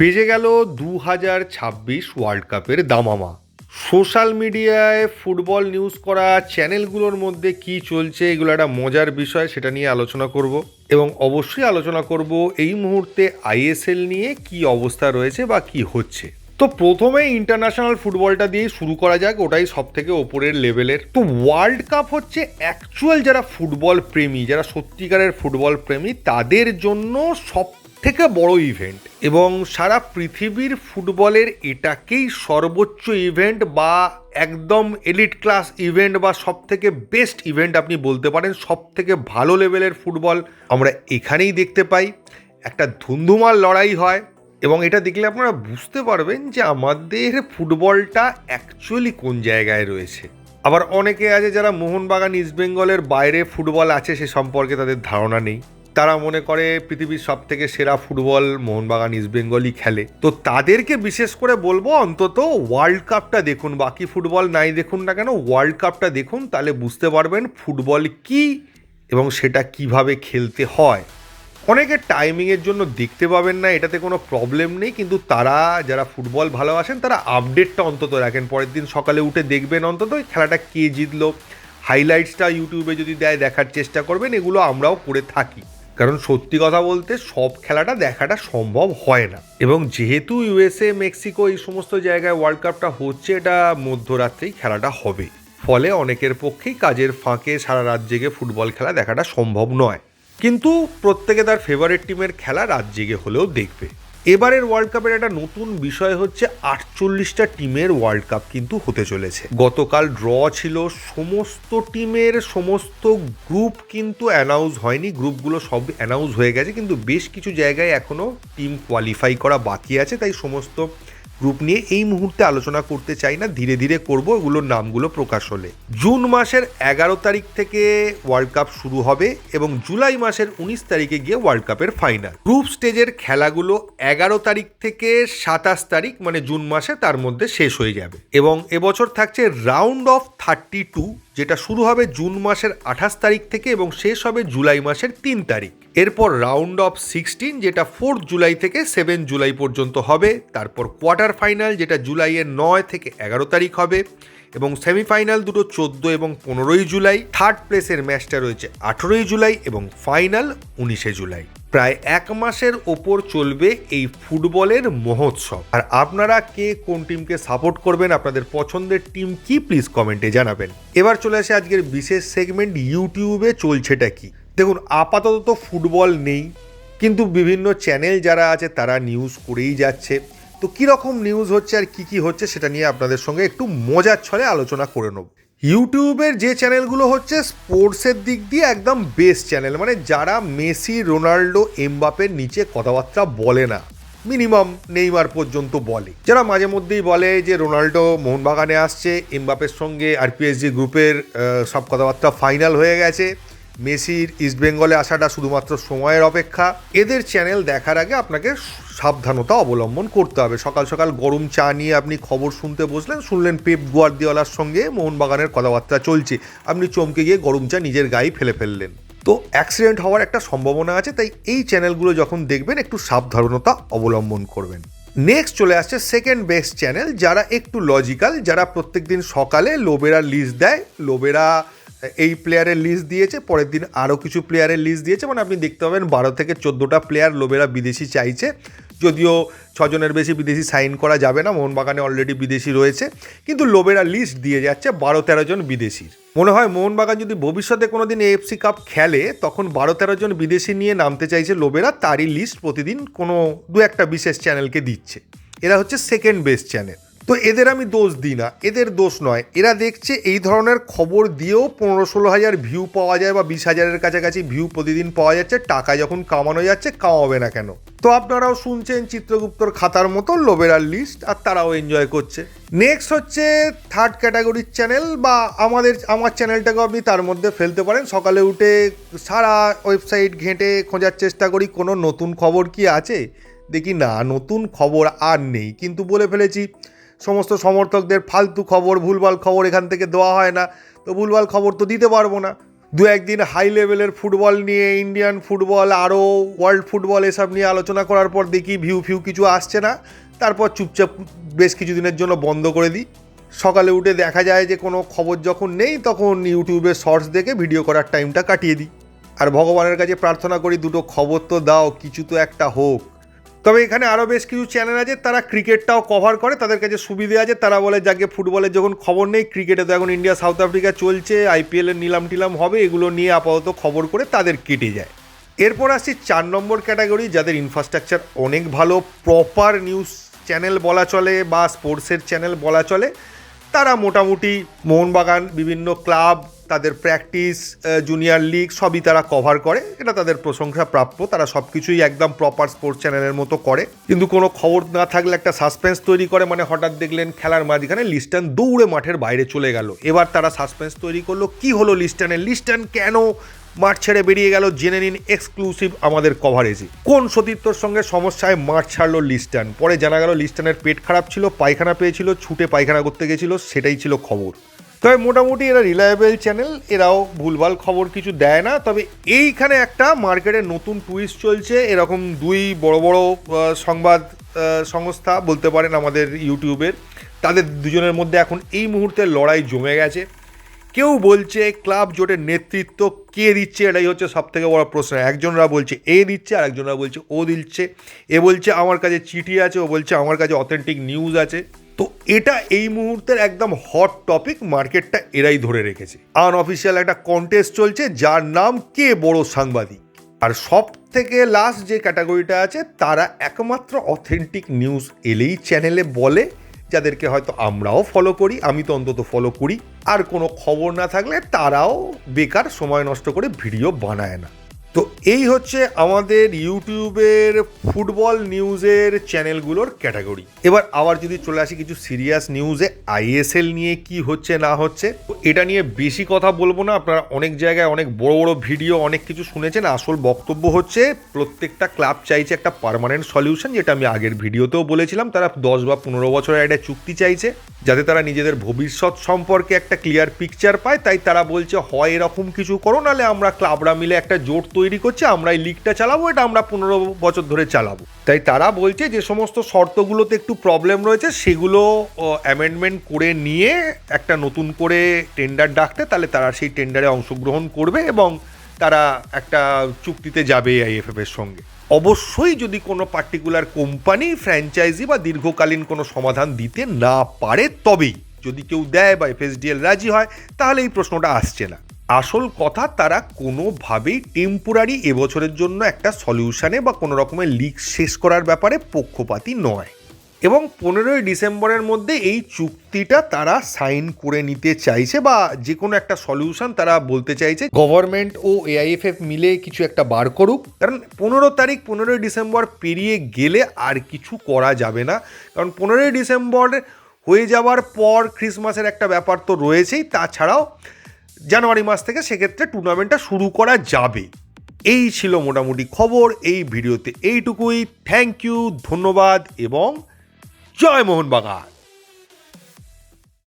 বেজে গেল দু হাজার ছাব্বিশ ওয়ার্ল্ড কাপের দামামা। সোশ্যাল মিডিয়ায় ফুটবল নিউজ করা চ্যানেলগুলোর মধ্যে কি চলছে, এগুলো একটা মজার বিষয়, সেটা নিয়ে আলোচনা করব। এবং অবশ্যই আলোচনা করব এই মুহূর্তে আইএসএল নিয়ে কি অবস্থা রয়েছে বা কি হচ্ছে। তো প্রথমে ইন্টারন্যাশনাল ফুটবলটা দিয়ে শুরু করা যাক, ওটাই সব থেকে ওপরের লেভেলের তো ওয়ার্ল্ড কাপ হচ্ছে অ্যাকচুয়াল যারা ফুটবল প্রেমী, যারা সত্যিকারের ফুটবল প্রেমী, তাদের জন্য সব থেকে বড় ইভেন্ট এবং সারা পৃথিবীর ফুটবলের এটাকেই সর্বোচ্চ ইভেন্ট বা একদম এলিট ক্লাস ইভেন্ট বা সব থেকে বেস্ট ইভেন্ট আপনি বলতে পারেন সব থেকে ভালো লেভেলের ফুটবল আমরা এখানেই দেখতে পাই। একটা ধুন্ধুমার লড়াই হয় এবং এটা দেখলে আপনারা বুঝতে পারবেন যে আমাদের ফুটবলটা অ্যাকচুয়ালি কোন জায়গায় রয়েছে। আবার অনেকে আছে যারা মোহনবাগান ইস্টবেঙ্গলের বাইরে ফুটবল আছে সে সম্পর্কে তাদের ধারণা নেই। তারা মনে করে পৃথিবীর সব থেকে সেরা ফুটবল মোহনবাগান ইস্টবেঙ্গলই খেলে। তো তাদেরকে বিশেষ করে বলব অন্তত ওয়ার্ল্ড কাপটা দেখুন, বাকি ফুটবল নাই দেখুন না কেন, ওয়ার্ল্ড কাপটা দেখুন, তাহলে বুঝতে পারবেন ফুটবল কি এবং সেটা কীভাবে খেলতে হয়। অনেকে টাইমিংয়ের জন্য দেখতে পাবেন না, এটাতে কোনো প্রবলেম নেই, কিন্তু তারা যারা ফুটবল ভালোবাসেন, তারা আপডেটটা অন্তত রাখেন পরের দিন সকালে উঠে দেখবেন অন্তত খেলাটা কে জিতলো। হাইলাইটসটা ইউটিউবে যদি দেয়, দেখার চেষ্টা করবেন, এগুলো আমরাও করে থাকি। কারণ সত্যি কথা বলতে সব খেলাটা দেখাটা সম্ভব হয় না। এবং যেহেতু ইউএসএ, মেক্সিকো এই সমস্ত জায়গায় ওয়ার্ল্ড কাপটা হচ্ছে, এটা মধ্যরাত্রেই খেলাটা হবে। ফলে অনেকের পক্ষেই কাজের ফাঁকে সারা রাত জেগে ফুটবল খেলা দেখাটা সম্ভব নয়। কিন্তু প্রত্যেকে তার ফেভারিট টিমের খেলা রাত জেগে হলেও দেখবে। এবারের ওয়ার্ল্ড কাপের একটা নতুন বিষয় হচ্ছে আটচল্লিশটা টিমের ওয়ার্ল্ড কাপ কিন্তু হতে চলেছে। গতকাল ড্র ছিল, সমস্ত টিমের সমস্ত গ্রুপ কিন্তু অ্যানাউন্স হয়নি। গ্রুপগুলো সব অ্যানাউন্স হয়ে গেছে, কিন্তু বেশ কিছু জায়গায় এখনও টিম কোয়ালিফাই করা বাকি আছে, তাই সমস্ত গ্রুপ নিয়ে এই মুহূর্তে আলোচনা করতে চাই না, ধীরে ধীরে করব এগুলোর নামগুলো প্রকাশ হলে। জুন মাসের এগারো তারিখ থেকে ওয়ার্ল্ড কাপ শুরু হবে এবং জুলাই মাসের উনিশ তারিখে গিয়ে ওয়ার্ল্ড কাপের ফাইনাল গ্রুপ স্টেজের খেলাগুলো এগারো তারিখ থেকে সাতাশ তারিখ মানে জুন মাসে তার মধ্যে শেষ হয়ে যাবে। এবং এবছর থাকছে রাউন্ড অফ থার্টি টু যেটা শুরু হবে জুন মাসের আঠাশ তারিখ থেকে এবং শেষ হবে জুলাই মাসের তিন তারিখ। এরপর রাউন্ড অফ সিক্সটিন, যেটা ফোর্থ জুলাই থেকে সেভেন জুলাই পর্যন্ত হবে। তারপর কোয়ার্টার ফাইনাল যেটা জুলাইয়ের নয় থেকে এগারো তারিখ হবে। এবং সেমিফাইনাল দুটো চোদ্দ এবং পনেরোই জুলাই। থার্ড প্লেসের ম্যাচটা রয়েছে আঠেরোই জুলাই এবং ফাইনাল উনিশে জুলাই। প্রায় এক মাসের ওপর চলবে এই ফুটবলের মহোৎসব। আর আপনারা কে কোন টিমকে সাপোর্ট করবেন, আপনাদের পছন্দের টিম কি প্লিজ কমেন্টে জানাবেন। এবার চলে আসে আজকের বিশেষ সেগমেন্ট ইউটিউবে চলছেটা কি? দেখুন, আপাতত তো ফুটবল নেই, কিন্তু বিভিন্ন চ্যানেল যারা আছে, তারা নিউজ করেই যাচ্ছে। তো কীরকম নিউজ হচ্ছে আর কি কি হচ্ছে সেটা নিয়ে আপনাদের সঙ্গে একটু মজার ছলে আলোচনা করে নেব। ইউটিউবের যে চ্যানেলগুলো হচ্ছে, স্পোর্টসের দিক দিয়ে একদম বেস্ট চ্যানেল মানে যারা মেসি, রোনাল্ডো, এমবাপের নিচে কথাবার্তা বলে না। মিনিমাম নেইমার পর্যন্ত বলে। যারা মাঝে মধ্যেই বলে যে রোনাল্ডো মোহনবাগানে আসছে, এমবাপের সঙ্গে আর পিএসজি গ্রুপের সব কথাবার্তা ফাইনাল হয়ে গেছে মেসির ইস্টবেঙ্গলে আসাটা শুধুমাত্র সময়ের অপেক্ষা। এদের চ্যানেল দেখার আগে আপনাকে সাবধানতা অবলম্বন করতে হবে। সকাল সকাল গরম চা নিয়ে আপনি খবর শুনতে বসলেন, শুনলেন পেপ গুয়ার্দিওয়ালার সঙ্গে মোহনবাগানের কথাবার্তা চলছে। আপনি চমকে গিয়ে গরম চা নিজের গায়ে ফেলে ফেললেন। তো অ্যাক্সিডেন্ট হওয়ার একটা সম্ভাবনা আছে, তাই এই চ্যানেলগুলো যখন দেখবেন, একটু সাবধানতা অবলম্বন করবেন। নেক্সট চলে আসছে সেকেন্ড বেস্ট চ্যানেল যারা একটু লজিক্যাল যারা প্রত্যেকদিন সকালে লোবেরা লিস্ট দেয়। লোবেরা এই প্লেয়ারের লিস্ট দিয়েছে, পরের দিন আরও কিছু প্লেয়ারের লিস্ট দিয়েছে মানে আপনি দেখতে পাবেন বারো থেকে চোদ্দোটা প্লেয়ার লোবেরা বিদেশি চাইছে। যদিও ছজনের বেশি বিদেশি সাইন করা যাবে না, মোহনবাগানে অলরেডি বিদেশি রয়েছে, কিন্তু লোবেরা লিস্ট দিয়ে যাচ্ছে বারো তেরো জন বিদেশির। মনে হয় মোহনবাগান যদি ভবিষ্যতে কোনো দিন এএফসি কাপ খেলে, তখন বারো তেরো জন বিদেশি নিয়ে নামতে চাইছে লোবেরা তারই লিস্ট প্রতিদিন কোনো দু একটা বিশেষ চ্যানেলকে দিচ্ছে। এরা হচ্ছে সেকেন্ড বেস্ট চ্যানেল তো এদের আমি দোষ দিই না, এদের দোষ নয়। এরা দেখছে এই ধরনের খবর দিয়েও পনেরো ষোলো হাজার ভিউ পাওয়া যায় বা বিশ হাজারের কাছাকাছি ভিউ প্রতিদিন পাওয়া যাচ্ছে, টাকা যখন কামানো যাচ্ছে, কামাবে না কেন? তো আপনারাও শুনছেন চিত্রগুপ্তর খাতার মতো লোবেরার লিস্ট আর তারাও এনজয় করছে। নেক্সট হচ্ছে থার্ড ক্যাটাগরির চ্যানেল বা আমাদের, আমার চ্যানেলটাকেও আপনি তার মধ্যে ফেলতে পারেন। সকালে উঠে সারা ওয়েবসাইট ঘেঁটে খোঁজার চেষ্টা করি, কোনো নতুন খবর কি আছে? দেখি না, নতুন খবর আর নেই। কিন্তু বলে ফেলেছি সমস্ত সমর্থকদের ফালতু খবর, ভুলভাল খবর এখান থেকে দেওয়া হয় না। তো ভুলভাল খবর তো দিতে পারব না। দু একদিন হাই লেভেলের ফুটবল নিয়ে ইন্ডিয়ান ফুটবল আরও ওয়ার্ল্ড ফুটবল এসব নিয়ে আলোচনা করার পর দেখি ভিউ ফিউ কিছু আসছে না। তারপর চুপচাপ বেশ কিছুদিনের জন্য বন্ধ করে দিই। সকালে উঠে দেখা যায় যে কোনো খবর যখন নেই, তখন ইউটিউবে শর্টস দেখে ভিডিও করার টাইমটা কাটিয়ে দিই। আর ভগবানের কাছে প্রার্থনা করি, দুটো খবর তো দাও, কিছু তো একটা হোক। তবে এখানে আরও বেশ কিছু চ্যানেল আছে, তারা ক্রিকেটটাও কভার করে, তাদের কাছে সুবিধে আছে। তারা বলে, যাকে ফুটবলের যখন খবর নেই, ক্রিকেটে তো এখন ইন্ডিয়া সাউথ আফ্রিকা চলছে আইপিএলের নিলাম টিলাম হবে, এগুলো নিয়ে আপাতত খবর করে তাদের কেটে যায়। এরপর আসছি চার নম্বর ক্যাটাগরি যাদের ইনফ্রাস্ট্রাকচার অনেক ভালো প্রপার নিউজ চ্যানেল বলা চলে বা স্পোর্টসের চ্যানেল বলা চলে, তারা মোটামুটি মোহনবাগান, বিভিন্ন ক্লাব তাদের প্র্যাকটিস জুনিয়র লিগ সবই তারা কভার করে। এটা তাদের প্রশংসা প্রাপ্য। তারা সব কিছুই একদম প্রপার স্পোর্টস চ্যানেলের মতো করে। কিন্তু কোনো খবর না থাকলে একটা সাসপেন্স তৈরি করে মানে হঠাৎ দেখলেন খেলার মাঝখানে লিস্টান দৌড়ে মাঠের বাইরে চলে গেল। এবার তারা সাসপেন্স তৈরি করল, কি হলো লিস্টানের? লিস্টান কেন মাঠ ছেড়ে বেরিয়ে গেল? জেনে নিন এক্সক্লুসিভ আমাদের কভারেজে কোন সতীর্থর সঙ্গে সমস্যায় মাঠ ছাড়লো লিস্টান? পরে জানা গেল লিস্টানের পেট খারাপ ছিল, পায়খানা পেয়েছিল, ছুটে পায়খানা করতে গেছিল, সেটাই ছিল খবর। তবে মোটামুটি এরা রিলায়েবল চ্যানেল এরাও ভুলভাল খবর কিছু দেয় না। তবে এইখানে একটা মার্কেটে নতুন টুইস্ট চলছে। এরকম দুই বড় বড় সংবাদ সংস্থা বলতে পারেন আমাদের ইউটিউবের তাদের দুজনের মধ্যে এখন এই মুহূর্তে লড়াই জমে গেছে। কেউ বলছে ক্লাব জোটের নেতৃত্ব কে দিচ্ছে, এটাই হচ্ছে সব থেকে বড় প্রশ্ন। একজনরা বলছে এ দিচ্ছে আর একজনরা বলছে ও দিচ্ছে। এ বলছে আমার কাছে চিঠি আছে, ও বলছে আমার কাছে অথেন্টিক নিউজ আছে। তো এটা এই মুহূর্তের একদম হট টপিক মার্কেটটা এরাই ধরে রেখেছে। আনঅফিসিয়াল একটা কন্টেস্ট চলছে, যার নাম কে বড় সাংবাদিক? আর সব থেকে লাস্ট যে ক্যাটাগরিটা আছে, তারা একমাত্র অথেন্টিক নিউজ এলেই চ্যানেলে বলে, যাদেরকে হয়তো আমরাও ফলো করি, আমি তো অন্তত ফলো করি। আর কোনো খবর না থাকলে তারাও বেকার সময় নষ্ট করে ভিডিও বানায় না। তো এই হচ্ছে আমাদের ইউটিউবের ফুটবল নিউজের চ্যানেলগুলোর ক্যাটাগরি। এবার আবার যদি চলে আসি কিছু সিরিয়াস নিউজে আইএসএল নিয়ে কি হচ্ছে, না হচ্ছে এটা নিয়ে বেশি কথা বলব না। আপনারা অনেক জায়গায় অনেক বড় বড় ভিডিও, অনেক কিছু শুনেছেন। আসল বক্তব্য হচ্ছে, প্রত্যেকটা ক্লাব চাইছে একটা পার্মানেন্ট সলিউশন, যেটা আমি আগের ভিডিওতেও বলেছিলাম। তারা দশ বা পনেরো বছরের একটা চুক্তি চাইছে। যাতে তারা নিজেদের ভবিষ্যৎ সম্পর্কে একটা ক্লিয়ার পিকচার পায়, তাই তারা বলছে, হয় এরকম কিছু করো নাহলে আমরা ক্লাবরা মিলে একটা জোট তৈরি করছে, আমরা এই লিগটা চালাবো, এটা আমরা পনেরো বছর ধরে চালাবো। তাই তারা বলছে যে সমস্ত শর্তগুলোতে একটু প্রবলেম রয়েছে, সেগুলো অ্যামেন্ডমেন্ট করে নিয়ে একটা নতুন করে টেন্ডার ডাকতে, তাহলে তারা সেই টেন্ডারে অংশগ্রহণ করবে এবং তারা একটা চুক্তিতে যাবে আইএফএফ এর সঙ্গে। অবশ্যই যদি কোনো পার্টিকুলার কোম্পানি ফ্র্যাঞ্চাইজি বা দীর্ঘকালীন কোনো সমাধান দিতে না পারে, তবেই যদি কেউ দেয় বা এফএসডিএল রাজি হয়, তাহলে এই প্রশ্নটা আসছে না। আসল কথা, তারা কোনোভাবেই টেম্পোরারি এবছরের জন্য একটা সলিউশানে বা কোনো রকমের লিক শেষ করার ব্যাপারে পক্ষপাতি নয়। এবং পনেরোই ডিসেম্বরের মধ্যে এই চুক্তিটা তারা সাইন করে নিতে চাইছে বা যে কোনো একটা সলিউশন তারা বলতে চাইছে। গভর্নমেন্ট ও এআইএফএফ মিলে কিছু একটা বার করুক। কারণ পনেরো তারিখ, পনেরোই ডিসেম্বর পেরিয়ে গেলে আর কিছু করা যাবে না। কারণ পনেরোই ডিসেম্বর হয়ে যাওয়ার পর ক্রিসমাসের একটা ব্যাপার তো রয়েছেই। তাছাড়াও জানুয়ারি মাস থেকে সেক্ষেত্রে টুর্নামেন্টটা শুরু করা যাবে। এই ছিল মোটামুটি খবর এই ভিডিওতে। এইটুকুই। থ্যাংক ইউ, ধন্যবাদ এবং জয় মোহনবাগান।